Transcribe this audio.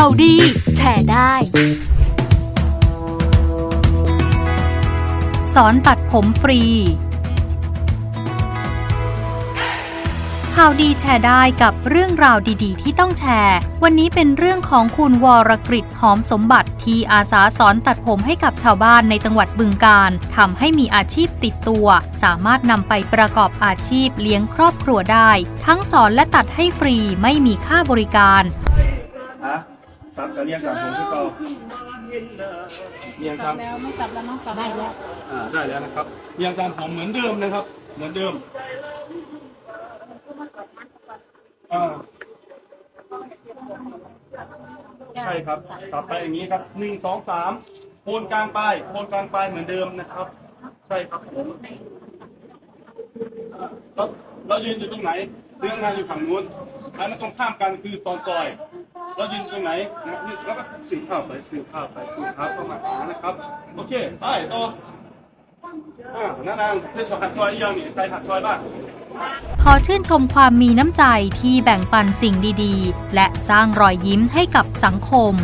ข่าวดี แชร์ได้ สอนตัดผมฟรี ข่าวดีแชร์ได้กับเรื่องราวดีๆ ที่ต้องแชร์ วันนี้เป็นเรื่องของคุณวรกฤษหอมสมบัติที่อาสาสอนตัดผมให้กับชาวบ้านในจังหวัดบึงการทำให้มีอาชีพติดตัว สามารถนำไปประกอบอาชีพเลี้ยงครอบครัวได้ ทั้งสอนและตัดให้ฟรีไม่มีค่าบริการ ซับกับเรียงกับผมที่เก่าเรียงครับแล้วไม่จับแล้วเนาะกลับได้แล้วอ่าได้แล้วนะครับเรียงตามผมเหมือนเดิมนะครับ เหมือนเดิมอ่าใช่ครับต่อไปอย่างนี้ครับหนึ่งสองสามโคนกลางปลายโคนกลางปลายเหมือนเดิมนะครับ ใช่ครับผมเราเรายืนอยู่ตรงไหนเรื่องงานอยู่ฝั่งนู้นอันนั้นตรงข้ามกันคือตอนก่อย เรายืนตรงไหนนะนี่แล้วก็สืบภาพไปสืบภาพไปสืบภาพเข้ามาหานะครับ โอเคไปต่ออ่าน้านางได้สหัดซอยยังนี่ใครหัดซอยบ้างขอชื่นชมความมีน้ำใจที่แบ่งปันสิ่งดีๆ และสร้างรอยยิ้มให้กับสังคม